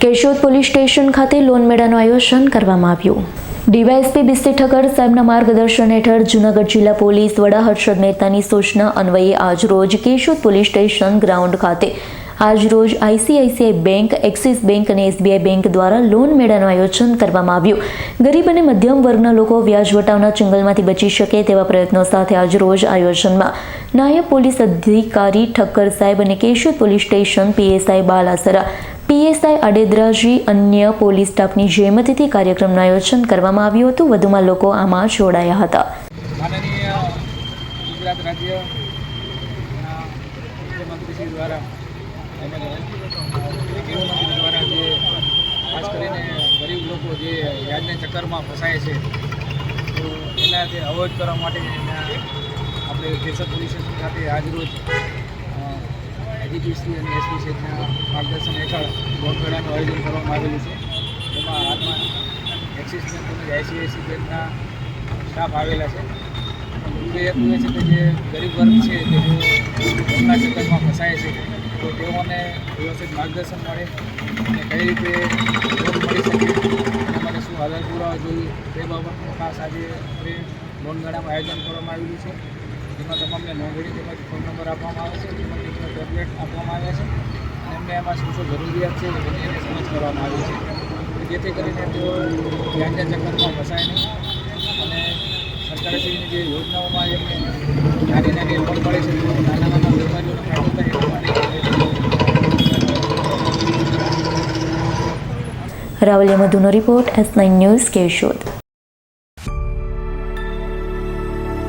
Keshod police station ખાતે loan મેળાનું આયોજન કરવામાં આવ્યું. ડીવાયએસપી બિસ્તી ઠક્કર સાહેબના માર્ગદર્શન હેઠળ જૂનાગઢ જિલ્લા પોલીસ વડા હર્ષદ મહેતાની સૂચના અન્વયે આજરોજ કેશોદ પોલીસ સ્ટેશન ગ્રાઉન્ડ ખાતે આજરોજ આઈસીઆઈસીઆઈ બેંક, એક્સિસ બેંક અને એસબીઆઈ બેંક દ્વારા લોન મેળાનું આયોજન કરવામાં આવ્યું. ગરીબ અને મધ્યમ વર્ગના લોકો વ્યાજ વટાવના ચંગલમાંથી બચી શકે તેવા પ્રયત્નો સાથે આજરોજ આયોજનમાં નાયબ પોલીસ અધિકારી ઠક્કર સાહેબ અને Keshod police station PSI Balasara PSI અડેદરાજી અન્ય પોલીસ સ્ટાફની જેમતીથી કાર્યક્રમનું આયોજન કરવામાં આવ્યું હતું. વધુમાં લોકો આમાં જોડાયા હતા. આપણે કેસર પોલીસ સ્ટેશન ખાતે આજરોજ એડીપીસી અને એસપી માર્ગદર્શન હેઠળ ગોળમેળાનું આયોજન કરવામાં આવેલું છે. જેમાં હાલમાં એક્સિસ બેંક અને આઈસીઆઈસી બેંકના સ્ટાફ આવેલા છે. મુખ્ય હેતુ છે કે જે ગરીબ વર્ગ છે, તે જે ચક્કરમાં ફસાય છે, તો તેઓને વ્યવસ્થિત માર્ગદર્શન મળે અને કઈ રીતે લોન મળી શકે, એના માટે શું આધાર પુરાવા જોઈએ, તે બાબતનું ખાસ આજે લોન મેળામાં આયોજન કરવામાં આવેલું છે. જેમાં તમામને નોંધણી તેમજ ફોન નંબર આપવામાં આવે છે. તેમજ ટેબ્લેટ આપવામાં આવ્યા છે. અને એમને એમાં શું શું જરૂરિયાત છે એની સમજ કરવામાં આવી છે. જેથી કરીને તેઓ ધ્યાનના ચક્કરમાં ફસાય નહીં. અને સરકારશ્રીની જે યોજનાઓમાં એમને નાની નાની લોન મળે છે, તો નાના નાના વેપારીઓને ફાયદો થાય એટલા માટે Ravaliya મધુનો report S nine news Keshod.